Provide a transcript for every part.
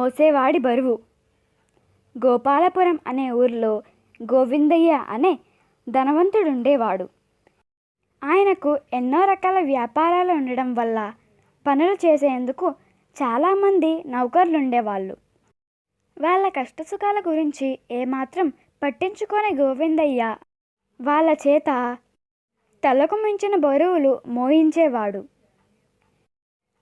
మోసేవాడి బరువు. గోపాలపురం అనే ఊరిలో గోవిందయ్య అనే ధనవంతుడుండేవాడు. ఆయనకు ఎన్నో రకాల వ్యాపారాలు ఉండడం వల్ల పనులు చేసేందుకు చాలామంది నౌకర్లు ఉండేవాళ్ళు వాళ్ళ కష్టసుఖాల గురించి ఏమాత్రం పట్టించుకోని గోవిందయ్య వాళ్ళ చేత తలకు మించిన బరువులు మోయించేవాడు.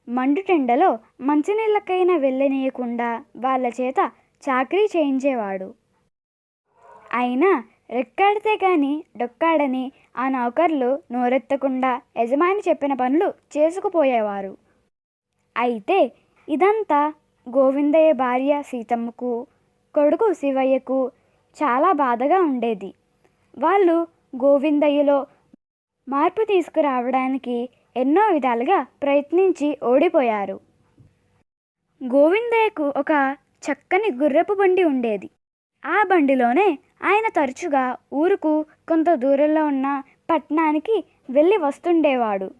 మండుటెండలో మంచినీళ్ళకైనా వెళ్ళనీయకుండా వాళ్ళ చేత చాకరీ చేయించేవాడు. అయినా రెక్కాడితే కానీ డొక్కాడని ఆ నౌకర్లు నోరెత్తకుండా యజమాని చెప్పిన పనులు చేసుకుపోయేవారు. అయితే ఇదంతా గోవిందయ్య భార్య సీతమ్మకు కొడుకు శివయ్యకు చాలా బాధగా ఉండేది. వాళ్ళు గోవిందయ్యలో మార్పు తీసుకురావడానికి ఎన్నో విధాలుగా ప్రయత్నించి ఓడిపోయారు. గోవిందయ్యకు ఒక చక్కని గుర్రపు బండి ఉండేది. ఆ బండిలోనే ఆయన తరచుగా ఊరుకు కొంత దూరంలో ఉన్న పట్టణానికి వెళ్ళి వస్తుండేవాడు.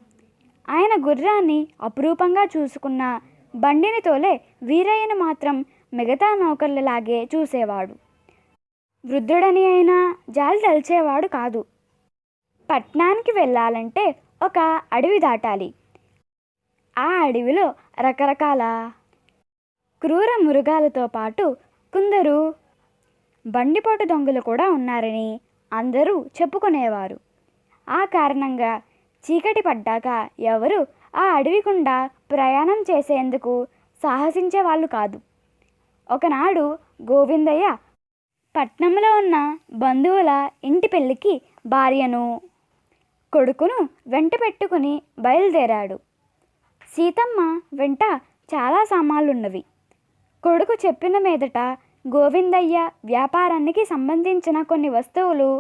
ఆయన గుర్రాన్ని అపురూపంగా చూసుకున్న బండిని తోలే వీరయ్యను మాత్రం మిగతా నౌకర్లలాగే చూసేవాడు. వృద్ధుడని అయినా జాలి తలిచేవాడు కాదు. పట్నానికి వెళ్ళాలంటే ఒక అడవి దాటాలి. ఆ అడవిలో రకరకాల క్రూర మృగాలతో పాటు కొందరు బండిపోటు దొంగలు కూడా ఉన్నారని అందరూ చెప్పుకునేవారు. ఆ కారణంగా చీకటి పడ్డాక ఎవరు ఆ అడవి గుండా ప్రయాణం చేసేందుకు సాహసించే వాళ్ళు కాదు. ఒకనాడు గోవిందయ్య పట్నంలో ఉన్న బంధువుల ఇంటి పెళ్ళికి భార్యను కొడుకును వెంట పెట్టుకుని బయలుదేరాడు. సీతమ్మ వెంట చాలా సామాన్లున్నవి. కొడుకు చెప్పిన మీదట గోవిందయ్య వ్యాపారానికి సంబంధించిన కొన్ని వస్తువులు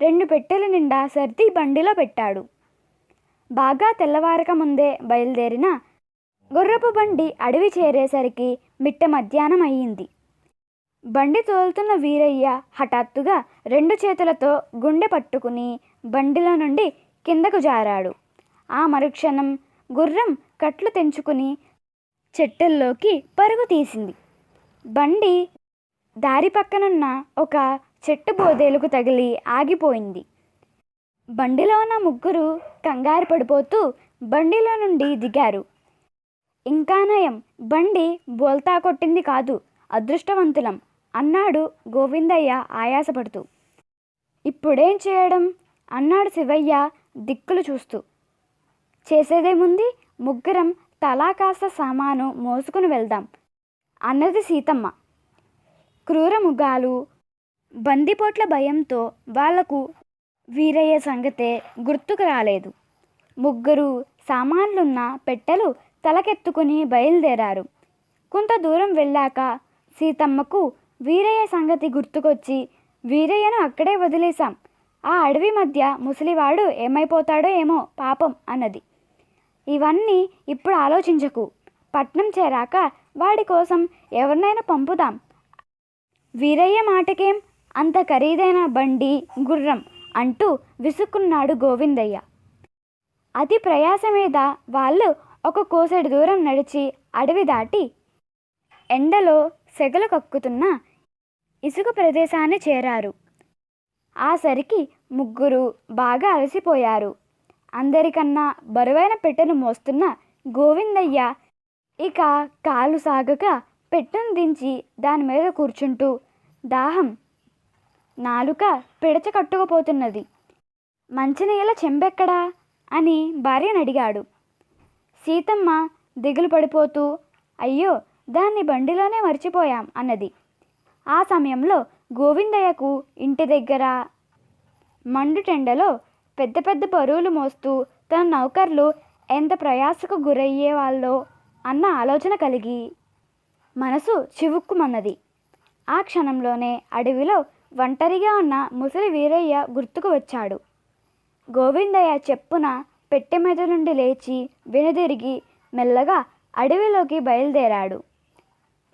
రెండు పెట్టెల నిండా సర్ది బండిలో పెట్టాడు. బాగా తెల్లవారక ముందే బయలుదేరిన గుర్రపు బండి అడవి చేరేసరికి మిట్ట మధ్యాహ్నం అయ్యింది. బండి తోలుతున్న వీరయ్య హఠాత్తుగా రెండు చేతులతో గుండె పట్టుకుని బండిలో నుండి కిందకు జారాడు. ఆ మరుక్షణం గుర్రం కట్లు తెంచుకుని చెట్టుల్లోకి పరుగు తీసింది. బండి దారి పక్కనున్న ఒక చెట్టు బోదేలకు తగిలి ఆగిపోయింది. బండిలో ఉన్న ముగ్గురు కంగారు పడిపోతూ బండిలో నుండి దిగారు. ఇంకా నయం బండి బోల్తా కొట్టింది కాదు అదృష్టవంతులం అన్నాడు గోవిందయ్య ఆయాసపడుతూ. ఇప్పుడేం చేయడం? అన్నాడు శివయ్య దిక్కులు చూస్తూ. చేసేదేముంది? ముగ్గురం తలా కాస్త సామాను మోసుకుని వెళ్దాం అన్నది సీతమ్మ. క్రూర ముగాలు బందిపోట్ల భయంతో వాళ్ళకు వీరయ్య సంగతే గుర్తుకు రాలేదు. ముగ్గురు సామాన్లున్న పెట్టెలు తలకెత్తుకుని బయలుదేరారు. కొంత దూరం వెళ్ళాక సీతమ్మకు వీరయ్య సంగతి గుర్తుకొచ్చి వీరయ్యను అక్కడే వదిలేశాం. ఆ అడవి మధ్య ముసలివాడు ఏమైపోతాడో ఏమో పాపం అన్నది. ఇవన్నీ ఇప్పుడు ఆలోచించకు. పట్నం చేరాక వాడి కోసం ఎవరినైనా పంపుదాం. వీరయ్య మాటకేం? అంత ఖరీదైన బండి గుర్రం అంటూ విసుక్కున్నాడు గోవిందయ్య. అతి ప్రయాస మీద వాళ్ళు ఒక కోసెడు దూరం నడిచి అడవి దాటి ఎండలో సెగలు కక్కుతున్న ఇసుక ప్రదేశాన్ని చేరారు. ఆ సరికి ముగ్గురు బాగా అలసిపోయారు. అందరికన్నా బరువైన పెట్టెను మోస్తున్న గోవిందయ్య ఇక కాలు సాగక పెట్టెను దించి దాని మీద కూర్చుంటూ దాహం నాలుక పిడచ కట్టుకుపోతున్నది. మంచినీళ్ళ చెంబెక్కడా? అని భార్యను అడిగాడు. సీతమ్మ దిగులు పడిపోతూ అయ్యో దాన్ని బండిలోనే మర్చిపోయాం అన్నది. ఆ సమయంలో గోవిందయ్యకు ఇంటి దగ్గర మండుటెండలో పెద్ద పెద్ద బరువులు మోస్తూ తన నౌకర్లు ఎంత ప్రయాసకు గురయ్యే వాళ్ళో అన్న ఆలోచన కలిగి మనసు చివుక్కుమన్నది. ఆ క్షణంలోనే అడవిలో ఒంటరిగా ఉన్న ముసలి వీరయ్య గుర్తుకు వచ్చాడు. గోవిందయ్య చెప్పున పెట్టె మీద నుండి లేచి వెనుదిరిగి మెల్లగా అడవిలోకి బయలుదేరాడు.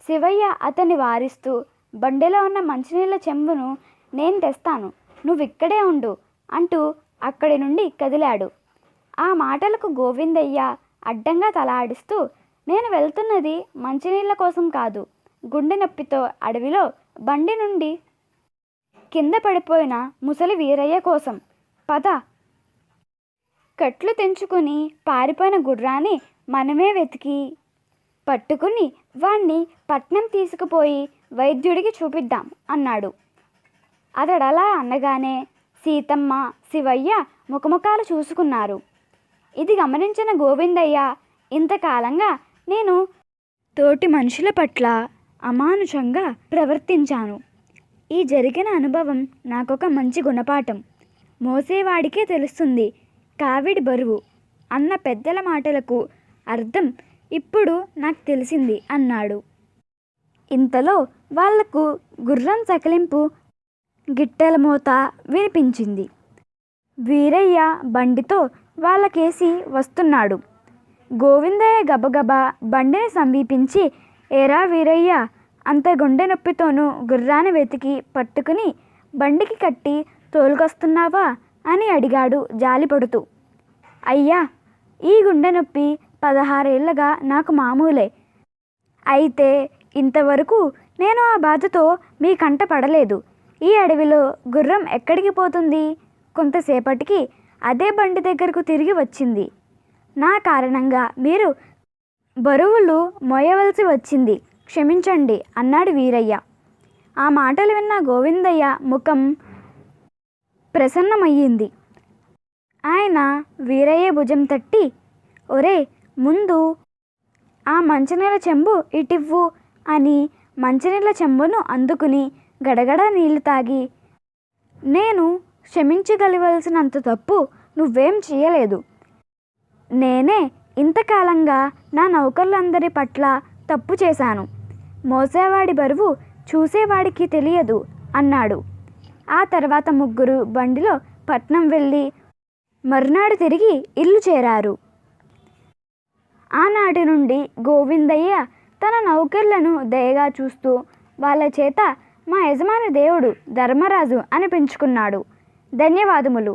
శివయ్య అతన్ని వారిస్తూ బండిలో ఉన్న మంచినీళ్ళ చెంబును నేను తెస్తాను. నువ్వు ఇక్కడే ఉండు అంటూ అక్కడి నుండి కదిలాడు. ఆ మాటలకు గోవిందయ్య అడ్డంగా తలాడిస్తూ నేను వెళ్తున్నది మంచినీళ్ళ కోసం కాదు గుండె నొప్పితో అడవిలో బండి నుండి కింద పడిపోయిన ముసలి వీరయ్య కోసం. పద. కట్లు తెంచుకుని పారిపోయిన గుర్రాన్ని మనమే వెతికి పట్టుకుని వాణ్ణి పట్నం తీసుకుపోయి వైద్యుడికి చూపిద్దాం అన్నాడు. అతడలా అనగానే సీతమ్మ శివయ్య ముఖముఖాలు చూసుకున్నారు. ఇది గమనించిన గోవిందయ్య ఇంతకాలంగా నేను తోటి మనుషుల పట్ల అమానుషంగా ప్రవర్తించాను. ఈ జరిగిన అనుభవం నాకొక మంచి గుణపాఠం. మోసేవాడికే తెలుస్తుంది కావిడి బరువు. అన్న పెద్దల మాటలకు అర్థం ఇప్పుడు నాకు తెలిసింది అన్నాడు. ఇంతలో వాళ్ళకు గుర్రం సకలింపు గిట్టెల మోత వినిపించింది. వీరయ్య బండితో వాళ్ళకేసి వస్తున్నాడు. గోవిందయ్య గబగబా బండిని సమీపించి ఏరా వీరయ్య అంత గుండె నొప్పితోనూ గుర్రాన్ని వెతికి పట్టుకుని బండికి కట్టి తోలుకొస్తున్నావా? అని అడిగాడు జాలిపడుతూ. అయ్యా ఈ గుండె నొప్పి పదహారేళ్ళగా నాకు మామూలే. అయితే ఇంతవరకు నేను ఆ బాధతో మీ కంట పడలేదు. ఈ అడవిలో గుర్రం ఎక్కడికి పోతుంది? కొంతసేపటికి అదే బండి దగ్గరకు తిరిగి వచ్చింది. నా కారణంగా మీరు బరువులు మోయవలసి వచ్చింది. క్షమించండి అన్నాడు వీరయ్య. ఆ మాటలు విన్న గోవిందయ్య ముఖం ప్రసన్నమయ్యింది. ఆయన వీరయ్య భుజం తట్టి ఒరే ముందు ఆ మంచినీళ్ళ చెంబు ఇటివ్వు అని మంచినీళ్ళ చెంబును అందుకుని గడగడ నీళ్ళు తాగి. నేను క్షమించగలవలసినంత తప్పు నువ్వేం చేయలేదు. నేనే ఇంతకాలంగా నా నౌకర్లందరి పట్ల తప్పు చేశాను. మోసేవాడి బరువు చూసేవాడికి తెలియదు అన్నాడు. ఆ తర్వాత ముగ్గురు బండిలో పట్నం వెళ్ళి మరునాడు తిరిగి ఇల్లు చేరారు. ఆనాటి నుండి గోవిందయ్య తన నౌకర్లను దయగా చూస్తూ వాళ్ళ చేత మా యజమాని దేవుడు ధర్మరాజు అని పెంచుకున్నాడు. ధన్యవాదములు.